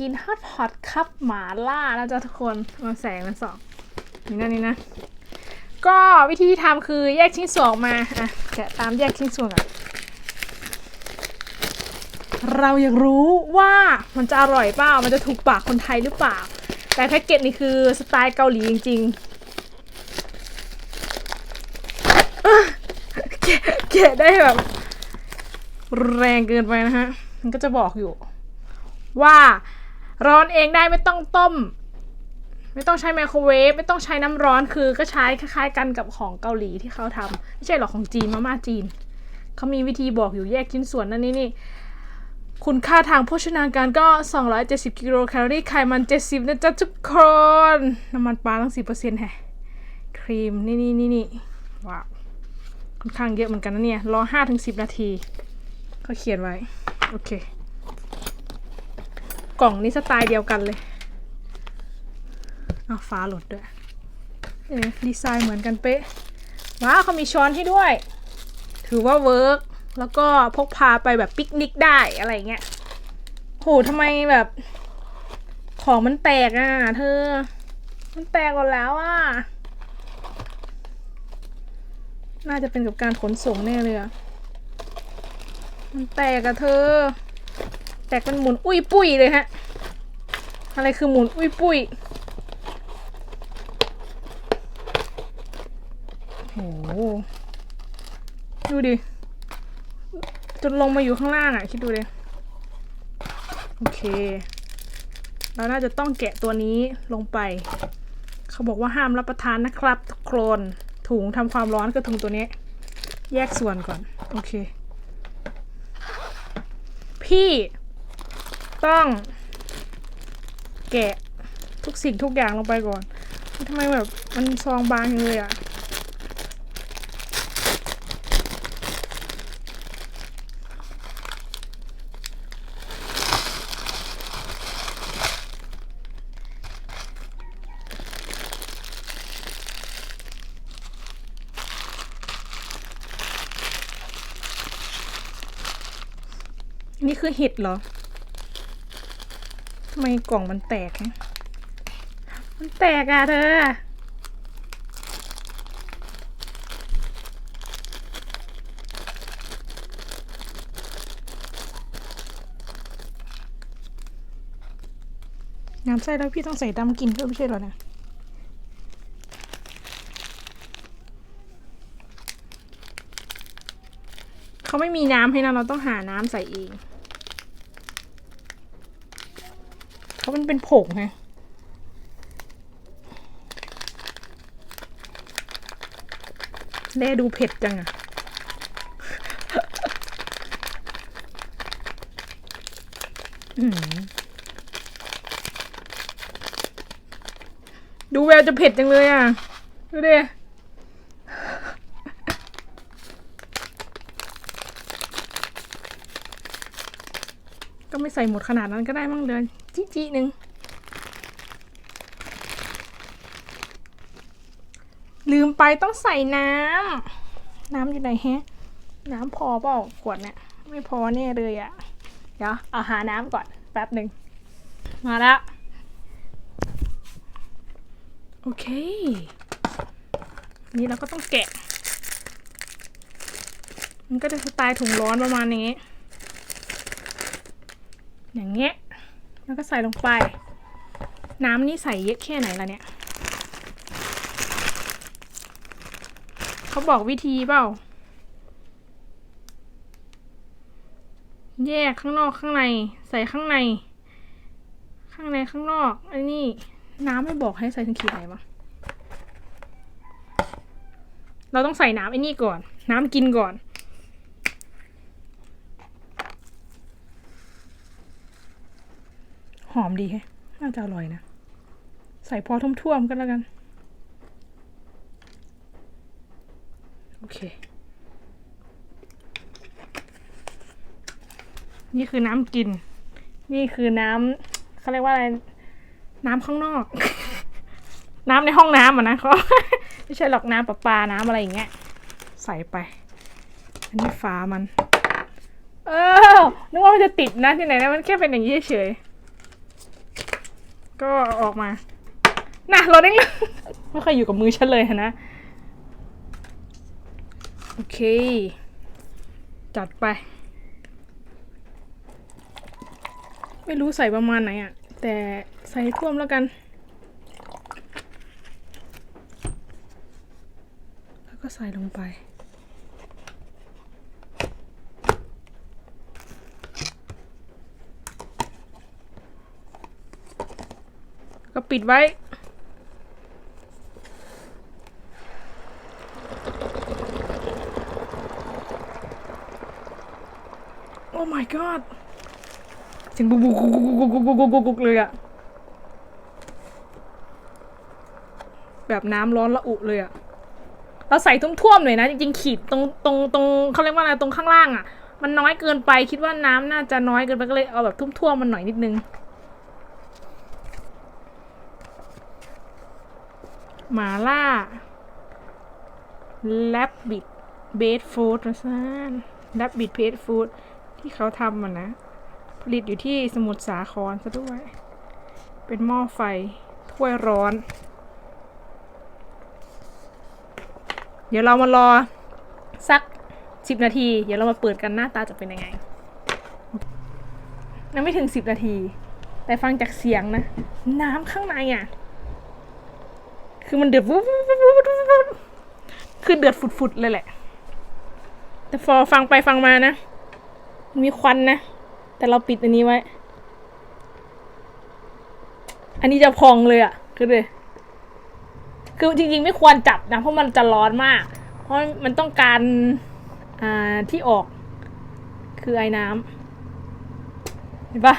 กินฮอตพอตครับหมาล่านะจ๊ะทุกคนมาแสงมันสองนี่นะนี่นะ ก็วิธีทำคือแยกชิ้นส่วนออกมาอะแกะตามแยกชิ้นส่วนก่อนเราอยากรู้ว่ามันจะอร่อยเปล่า มันจะถูกปากคนไทยหรือเปล่า แต่แพ็กเกจนี่คือสไตล์เกาหลีจริงๆอะแกะแกะได้แบบ แรงเกินไปนะฮะ มันก็จะบอกอยู่ว่า ร้อนเองได้ไม่ต้องต้ม ไม่ต้องใช้ไมโครเวฟไม่ต้องใช้น้ำร้อนคือก็ใช้คล้ายๆ กันกับของเกาหลีที่เขาทำไม่ใช่หรอกของจีนมาม่าจีนเขามีวิธีบอกอยู่แยกชิ้นส่วนนั่นนี่นี่คุณค่าทางโภชนาการก็ 270 กิโลแคลอรี่ ไขมัน 70 นะจ๊ะทุกคน น้ำมันปลาตั้ง 10%แฮะครีม นี่นี่นี่นี่ว้าว ค่อนข้างเยอะเหมือนกันนะเนี่ย รอ 5-10 นาที เขาเขียนไว้ โอเค กล่องนี้สไตล์เดียวกันเลย เอาฟ้าหลดด้วย เอ๊ดีไซน์เหมือนกันเป๊ะ ว้าวเขามีช้อนให้ด้วย ถือว่าเวิร์กแล้วก็พกพาไปแบบปิกนิกได้อะไรเงี้ย โหทำไมแบบ ของมันแตกอะเธอ มันแตกหมดแล้วอะ น่าจะเป็นกับการขนส่งแน่เลยอะ มันแตกอะเธอ แตกมันหมุนอุ้ยปุ้ยเลยฮะ อะไรคือหมุนอุ้ยปุ้ยโหดูดิ จนลงมาอยู่ข้างล่างอะ คิดดูเลยโอเค เราน่าจะต้องแกะตัวนี้ลงไป เขาบอกว่าห้ามรับประทานนะครับ ทุกคนถุงทำความร้อนคือถุงตัวนี้ แยกส่วนก่อน โอเค พี่ ต้อง แกะทุกสิ่งทุกอย่างลงไปก่อนทำไมแบบมันซองบางเลยอะนี่คือเห็ดเหรอ ไมกล่องมันแตกฮะมันแตกอะเธอ น้ำใส่แล้วพี่ต้องใส่ดำกินด้วยไม่ใช่หรอนะเขาไม่มีน้ำให้นะเราต้องหาน้ำใส่เอง เขามันเป็นผงไงแลดูเผ็ดจังอะดูแววจะเผ็ดจังเลยอะ ดูดิ ก็ไม่ใส่หมดขนาดนั้นก็ได้มั้งเดินจิจิหนึ่งลืมไปต้องใส่น้ำ น้ำอยู่ไหนแฮะ น้ำพอเปล่าขวดเนี่ย ไม่พอแน่เลยอะ่ะ เดี๋ยวเอาหาน้ำก่อนแป๊บหนึ่ง มาแล้ว โอเค นี่เราก็ต้องแกะ มันก็จะสไตล์ถุงร้อนประมาณนี้ อย่างเงี้ย แล้วก็ใส่ลงไป น้ำนี่ใส่เยอะแค่ไหนล่ะเนี่ย เขาบอกวิธีเปล่า แยกข้างนอกข้างใน ใส่ข้างใน ข้างในข้างนอกอันนี้น้ำไม่บอกให้ใส่ถึงขีดไหนวะเราต้องใส่น้ำไอ้นี่ก่อน น้ำกินก่อน หอมดีแฮะน่าจะอร่อยนะ ใส่พอท่วมๆกันแล้วกัน โอเค นี่คือน้ำกิน นี่คือน้ำเขาเรียกว่าอะไร น้ำข้างนอก น้ำในห้องน้ำอะนะเขาไม่ใช่หรอกน้ำประปา น้ำอะไรอย่างเงี้ย ใส่ไป อันนี้ฝามัน เออนึกว่ามันจะติดนะที่ไหนนะมันแค่เป็นอย่างนี้เฉย ก็เอาออกมาน่ะเราเด้งไม่เคยอยู่กับมือฉันเลยนะ โอเค จัดไป ไม่รู้ใส่ประมาณไหนอะแต่ใส่ท่วมแล้วกัน แล้วก็ใส่ลงไป ก็ปิดไว้ โอ้ my god เสียงบุกบุกบุกบุกบุกบุกบุกเลยอะแบบน้ำร้อนละอุเลยอะเราใส่ท่วมๆหน่อยนะ จริงๆ ขีดตรงตรงตรงเขาเรียกว่าอะไรตรงข้างล่างอะมันน้อยเกินไปคิดว่าน้ำน่าจะน้อยเกินไปก็เลยเอาแบบท่วมๆมันหน่อยนิดนึง หมาล่าแลบบิดเบสฟู้ดนะซ่านแลบบิดเบสฟู้ดที่เขาทำมันนะ ผลิตอยู่ที่สมุทรสาครซะด้วย เป็นหม้อไฟ ถ้วยร้อน เดี๋ยวเรามารอสักสิบนาที เดี๋ยวเรามาเปิดกันหน้าตาจะเป็นยังไงยังไม่ถึงสิบนาที แต่ฟังจากเสียงนะ น้ำข้างในอะ คือมันเดือดวุบวุบวุบวุบคือเดือดฝุดๆเลยแหละ แต่พอฟังไปฟังมานะ มีควันนะ แต่เราปิดอันนี้ไว้ อันนี้จะพองเลยอะ่ะ คือเลยคือจริงๆไม่ควรจับนะ เพราะมันจะร้อนมาก เพราะมันต้องการอ่าที่ออก คือไอ้น้ำเห็นปะ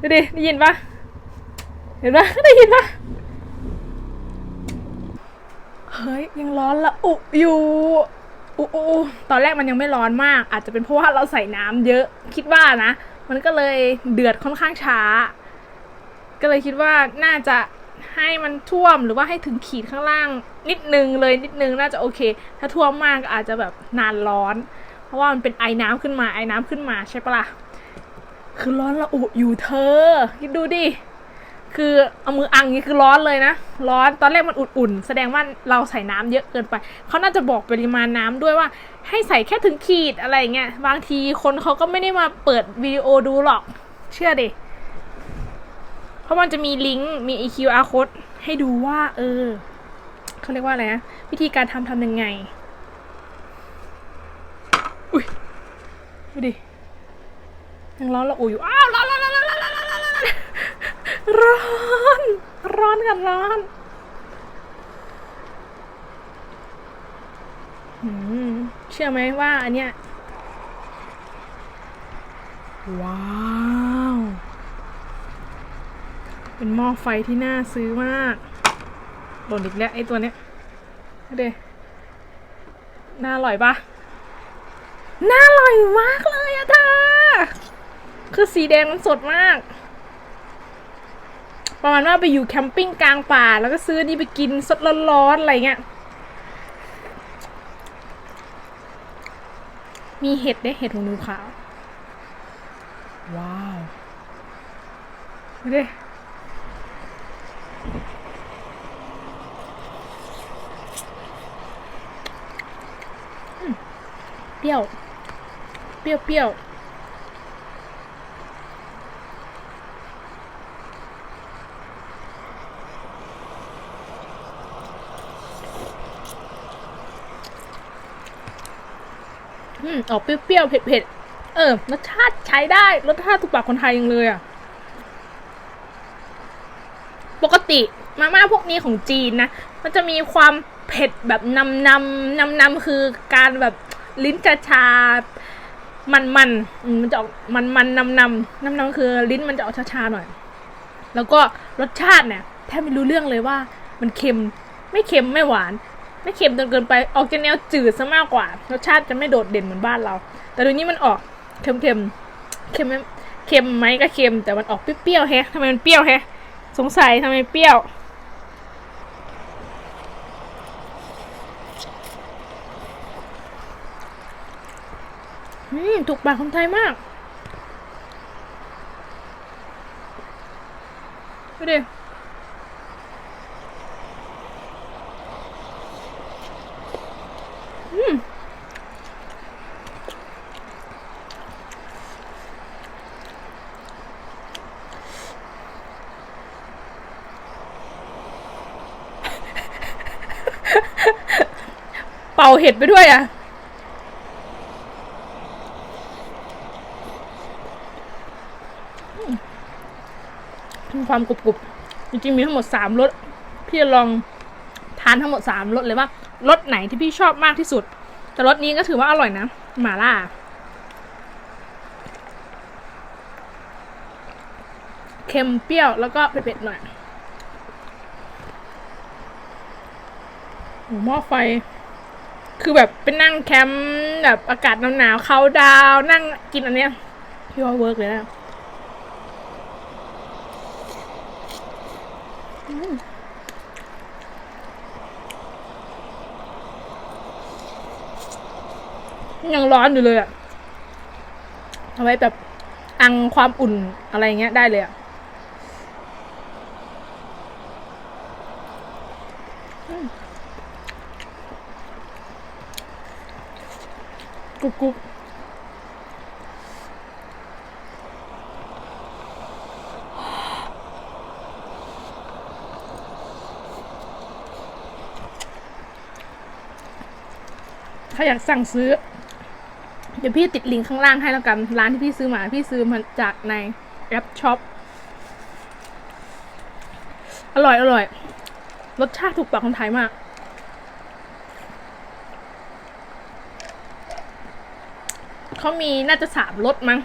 ดูดิได้ยินปะเห็นปะได้ยินปะ เฮ้ยยังร้อนละอุอยู่อุอุตอนแรกมันยังไม่ร้อนมาก อาจจะเป็นเพราะว่าเราใส่น้ำเยอะคิดว่านะ มันก็เลยเดือดค่อนข้างช้า ก็เลยคิดว่าน่าจะให้มันท่วมหรือว่าให้ถึงขีดข้างล่างนิดนึงเลยนิดนึงน่าจะโอเค ถ้าท่วมมากก็อาจจะแบบนานร้อน เพราะว่ามันเป็นไอ้น้ำขึ้นมาไอ้น้ำขึ้นมาใช่ปะล่ะคือร้อนละอุอยู่เธอ คิดดูดิ คือเอามืออังนี้คือร้อนเลยนะ ร้อนตอนแรกมันอุ่นๆ แสดงว่าเราใส่น้ำเยอะเกินไป เขาน่าจะบอกปริมาณน้ำด้วยว่า ให้ใส่แค่ถึงขีดอะไรเงี้ยบางทีคนเขาก็ไม่ได้มาเปิดวิดีโอดูหรอก เชื่อดิเพราะมันจะมีลิงก์มี EQR code ให้ดูว่า เออเขาเรียกว่าอะไรนะวิธีการทำทำยังไง อุ้ยดูดิยังร้อนละอุอยู่อ้าวร้อนร้อนร้อน ร้อน ร้อนกันร้อนอืมเชื่อไหมว่าอันเนี้ย ว้าว เป็นหม้อไฟที่น่าซื้อมากหล่นอีกแล้วไอ้ตัวเนี้ยดูดิน่าอร่อยปะน่าอร่อยมากเลยอะเธอ คือสีแดงมันสดมาก ประมาณว่าไปอยู่แคมปิ้งกลางป่า แล้วก็ซื้อนี่ไปกินสดร้อนๆอะไรเงี้ย มีเห็ดได้เห็ดหูหนูขาว ว้าวดูดิอืมเปรี้ยว เปรี้ยวเปรี้ยว อืมออกเปรี้ยวๆ เผ็ดๆ เออรสชาติใช้ได้ รสชาติถูกปากคนไทยยังเลยอะ ปกติมาม่าพวกนี้ของจีนนะ มันจะมีความเผ็ดแบบนำนำนำนำคือการแบบลิ้นชาชา มันมันๆมันจะออกมันมันนำนำนำนำคือลิ้นมันจะออกชาชาๆหน่อย แล้วก็รสชาติเนี่ยแทบไม่รู้เรื่องเลยว่า มันเค็มไม่เค็มไม่หวาน ไม่เค็มจนเกินไปออกจะแนวจืดซะมากกว่ารสชาติจะไม่โดดเด่นเหมือนบ้านเรา แต่ตัวนี้มันออกเค็มเค็มๆเค็มไหมเค็มไหมก็เค็มแต่มันออกเปรี้ยวๆแฮะทำไมมันเปรี้ยวแฮะสงสัยทำไมเปรี้ยวอืมถูกปากคนไทยมากดูดิอืม เป่าเห็ดไปด้วยอะมีความกรุบๆจริงๆมีทั้งหมดสามรสพี่จะลองทานทั้งหมดสามรสเลยว่า รสไหนที่พี่ชอบมากที่สุด แต่รสนี้ก็ถือว่าอร่อยนะ หม่าล่า เค็มเปรี้ยวแล้วก็เผ็ดๆหน่อยโอ้หม้อไฟ คือแบบเป็นนั่งแคมป์แบบอากาศหนาวๆเขาดาวนั่งกินอันเนี้ยพี่ว่าเวิร์กเลยนะ ยังร้อนอยู่เลยอะเอาไว้แบบอังความอุ่นอะไรเงี้ยได้เลยอะกรุบกรุบถ้าอยากสั่งซื้อ เดี๋ยวพี่ติดลิงก์ข้างล่างให้แล้วกัน ร้านที่พี่ซื้อมา พี่ซื้อมาจากในแอปช็อป อร่อยอร่อย รสชาติถูกปากคนไทยมากเขามีน่าจะสามรสมั้ง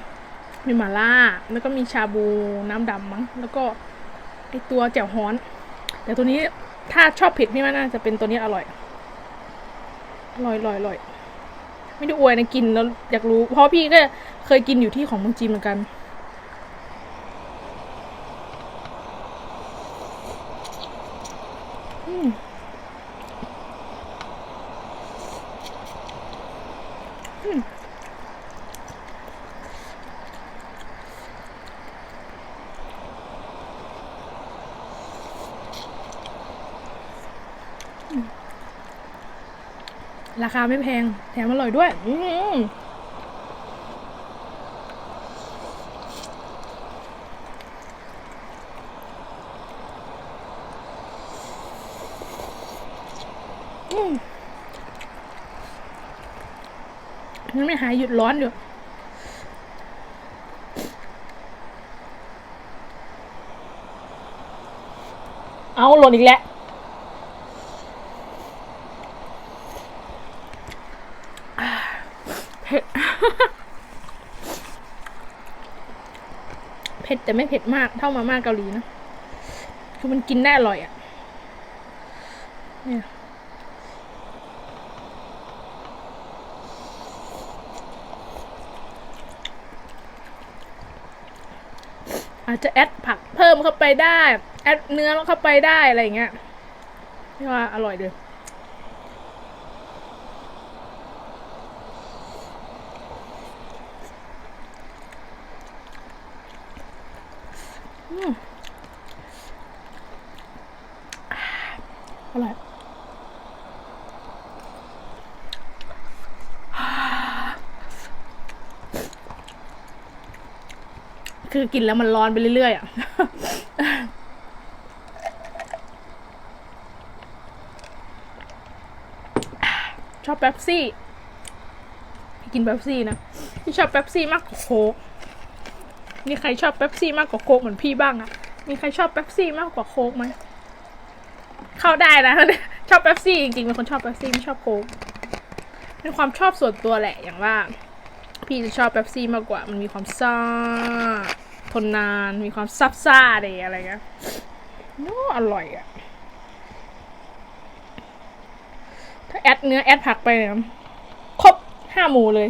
มีมาล่า แล้วก็มีชาบูน้ำดำมั้ง แล้วก็ไอตัวแจ่วฮ้อน แต่ตัวนี้ถ้าชอบเผ็ดพี่ว่าน่าจะเป็นตัวนี้อร่อย อร่อยอร่อยอร่อย ไม่ได้อวยนะกินแล้วอยากรู้ เพราะพี่ก็เคยกินอยู่ที่ของเมืองจีนเหมือนกัน คาไม่แพง แถมอร่อยด้วย อืมยังไม่หายหยุดร้อนอยู่เอาหล่นอีกแล้ว เผ็ด เผ็ด แต่ไม่เผ็ดมากเท่ามาม่าเกาหลีนะ คือมันกินได้อร่อยอะ่ะเนี่ยอาจจะแอดผักเพิ่มเข้าไปได้ แอดเนื้อเข้าไปได้อะไรอย่างเงี้ยพี่ว่าอร่อยเลย อืมอร่อย คือกินแล้วมันร้อนไปเรื่อยๆอะชอบเป๊ปซี่พี่กินเป๊ปซี่นะพี่ชอบเป๊ปซี่มากกว่าโค้กมีใครชอบเป๊ปซี่มากกว่าโค้กเหมือนพี่บ้างอะมีใครชอบเป๊ปซี่มากกว่าโค้กไหมเข้าได้นะชอบเป๊ปซี่จริงๆเป็นคนชอบเป๊ปซี่ไม่ชอบโค้กเป็นความชอบส่วนตัวแหละอย่างว่า พี่จะชอบเป๊ปซี่มากกว่ามันมีความซ่า ทนนานมีความซับซ่าอะไรอะไรเงี้ยโน้อร่อยอะถ้าแอดเนื้อแอดผักไปเนี่ยครบห้าหมูเลย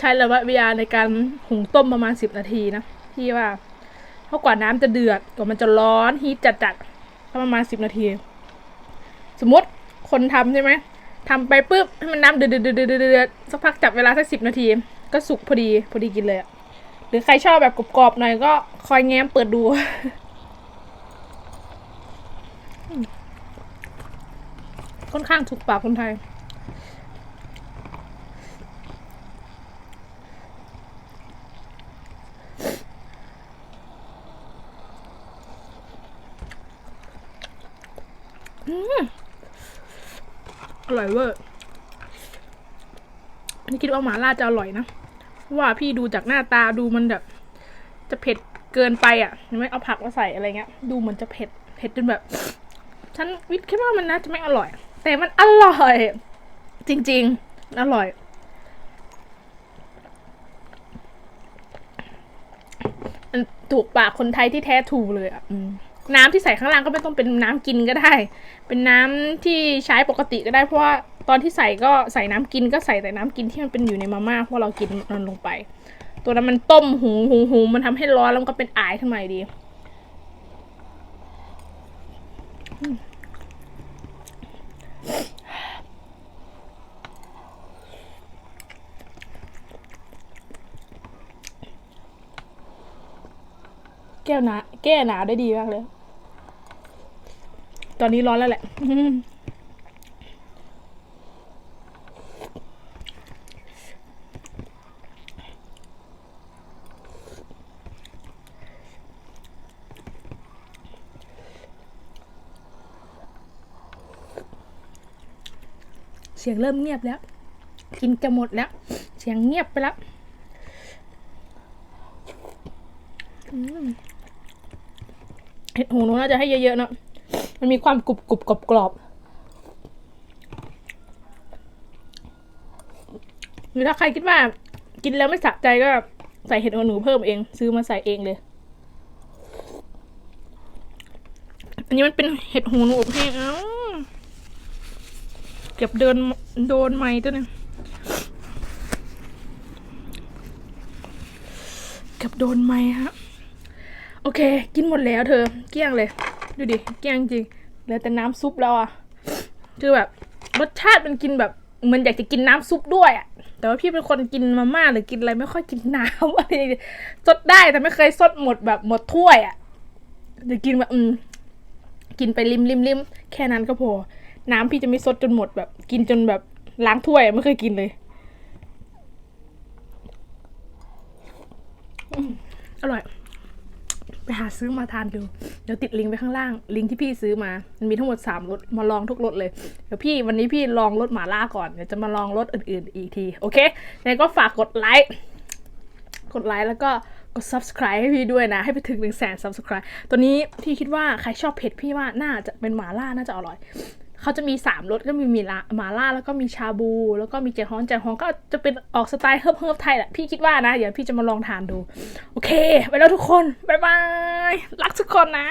ใช้ระยะเวลาในการหุงต้มประมาณสิบนาทีนะพี่ว่าเพราะกว่าน้ำจะเดือดกว่ามันจะร้อนฮีทจัดๆก็ประมาณสิบนาที สมมติคนทำใช่ไหมทำไปปุ๊บให้มันน้ำเดือดเดือดเดือดเดือดสักพักจับเวลาสักสิบนาที ก็สุกพอดีพอดีกินเลยหรือใครชอบแบบกรอบๆหน่อยก็คอยแง้มเปิดดูค่อนข้างถูกปากคนไทย อร่อยเวอร์นนี้คิดว่าหมาล่าจะอร่อยนะ ว่าพี่ดูจากหน้าตาดูมันแบบ จะเผ็ดเกินไปอะยังไม่เอาผักมาใส่อะไรเงี้ย ดูเหมือนจะเผ็ด เผ็ดจนแบบ ฉันวิทย์คิดว่ามันน่าจะไม่อร่อย แต่มันอร่อย จริงๆ อร่อย มันถูกปากคนไทยที่แท้ถูกเลยอะ อืม น้ำที่ใส่ข้างล่างก็ไม่ต้องเป็นน้ำกินก็ได้ เป็นน้ำที่ใช้ปกติก็ได้เพราะว่าตอนที่ใส่ก็ใส่น้ำกินก็ใส่แต่น้ำกินที่มันเป็นอยู่ในมาม่าเพราะเรากินมันลงไป ตัวนั้นมันต้มหุงหุงหุงมันทำให้ร้อนแล้วก็เป็นอายขึ้นมาดีอื แก้วหนาแก้หนาวได้ดีมากเลย ตอนนี้ร้อนแล้วแหละเสียงเริ่มเงียบแล้ว กินจะหมดแล้ว เสียงเงียบไปแล้ว อืม เห็ดหูหนูน่าจะให้เยอะๆเนาะมันมีความกรุบกรุบกรอบกรอบหรือถ้าใครคิดว่ากินแล้วไม่สะใจก็ใส่เห็ดหูหนูเพิ่มเอง ซื้อมาใส่เองเลย อันนี้มันเป็นเห็ดหูหนูอบแห้งเอ้าเก็บเดินโดนไม้ตัวนึงเกับโดนไม้ฮะ โอเค กินหมดแล้วเธอ เกลี้ยงเลย ดูดิ เกลี้ยงจริง เหลือแต่น้ำซุปแล้วอะ คือแบบรสชาติมันกินแบบเหมันอยากจะกินน้ำซุปด้วยอะ แต่ว่าพี่เป็นคนกินมาม่าหรือกินอะไรไม่ค่อยกินน้ำอะไรสดได้แต่ไม่เคยสดหมดแบบหมดถ้วยอะจะกินแบบอืมกินไปริมริมริมแค่นั้นก็พอ น้ำพี่จะไม่ซดจนหมดแบบ กินจนแบบล้างถ้วยไม่เคยกินเลยอร่อย ไปหาซื้อมาทานดู เดี๋ยวติดลิงก์ไปข้างล่าง ลิงก์ที่พี่ซื้อมา มันมีทั้งหมดสามรสมาลองทุกรสเลย เดี๋ยวพี่วันนี้พี่ลองรสหมาล่าก่อน เดี๋ยวจะมาลองรสอื่นๆ อีกที โอเคยังไงก็ฝากกดไลค์ กดไลค์แล้วก็กด subscribe ให้พี่ด้วยนะ ให้ไปถึงหนึ่งแสน subscribe ตัวนี้พี่คิดว่าใครชอบเผ็ดพี่ว่าน่าจะเป็นหมาล่าน่าจะอร่อย เขาจะมีสามรสก็มีมีละหมาล่าแล้วก็มีชาบู แล้วก็มีเจฮอนเจฮอนก็จะเป็นออกสไตล์เฮิร์บเฮิร์บไทยแหละพี่คิดว่านะ เดี๋ยวพี่จะมาลองทานดู โอเค ไปแล้วทุกคน บ๊ายบาย รักทุกคนนะ